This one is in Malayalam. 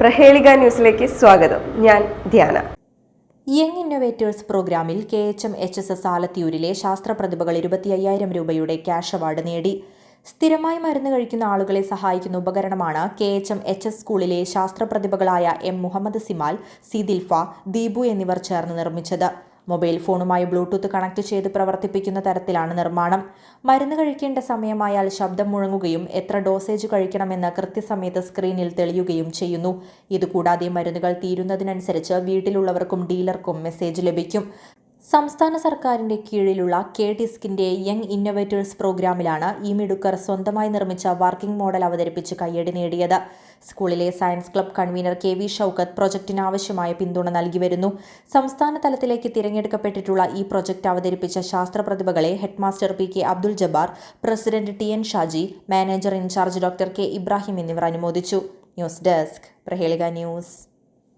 പ്രഹേളിക ന്യൂസിലേക്ക് സ്വാഗതം. ഞാൻ ധ്യാന. യങ് ഇന്നോവേറ്റേഴ്സ് പ്രോഗ്രാമിൽ K H M H S S ആലത്തിയൂരിലെ ശാസ്ത്ര പ്രതിഭകൾ ഇരുപത്തി അയ്യായിരം രൂപയുടെ ക്യാഷ് അവാർഡ് നേടി. സ്ഥിരമായി മരുന്ന് കഴിക്കുന്ന ആളുകളെ സഹായിക്കുന്ന ഉപകരണമാണ് K H M H S സ്കൂളിലെ ശാസ്ത്ര പ്രതിഭകളായ എം മുഹമ്മദ് സിമാൽ സി ദിൽഫ ദീപു എന്നിവർ ചേർന്ന് നിർമ്മിച്ചത്. മൊബൈൽ ഫോണുമായി ബ്ലൂടൂത്ത് കണക്ട് ചെയ്ത് പ്രവർത്തിപ്പിക്കുന്ന തരത്തിലാണ് നിർമ്മാണം. മരുന്ന് കഴിക്കേണ്ട സമയമായാൽ ശബ്ദം മുഴങ്ങുകയും എത്ര ഡോസേജ് കഴിക്കണമെന്ന് കൃത്യസമയത്ത് സ്ക്രീനിൽ തെളിയുകയും ചെയ്യുന്നു. ഇതുകൂടാതെ മരുന്നുകൾ തീരുന്നതിനനുസരിച്ച് വീട്ടിലുള്ളവർക്കും ഡീലർക്കും മെസ്സേജ് ലഭിക്കും. സംസ്ഥാന സർക്കാരിന്റെ കീഴിലുള്ള കെ ഡിസ്കിന്റെ യങ് ഇന്നോവേറ്റേഴ്സ് പ്രോഗ്രാമിലാണ് ഈ മിടുക്കർ സ്വന്തമായി നിർമ്മിച്ച വർക്കിംഗ് മോഡൽ അവതരിപ്പിച്ച് കയ്യടി നേടിയത്. സ്കൂളിലെ science club convener K V Shoukath പ്രൊജക്ടിന് ആവശ്യമായ പിന്തുണ നൽകി വരുന്നു. സംസ്ഥാന തലത്തിലേക്ക് തിരഞ്ഞെടുക്കപ്പെട്ടിട്ടുള്ള ഈ പ്രൊജക്ട് അവതരിപ്പിച്ച ശാസ്ത്ര പ്രതിഭകളെ headmaster P K Abdul Jabbar president T N Shaji manager in charge doctor K Ibrahim എന്നിവർ അനുമോദിച്ചു. News desk Prahelika news.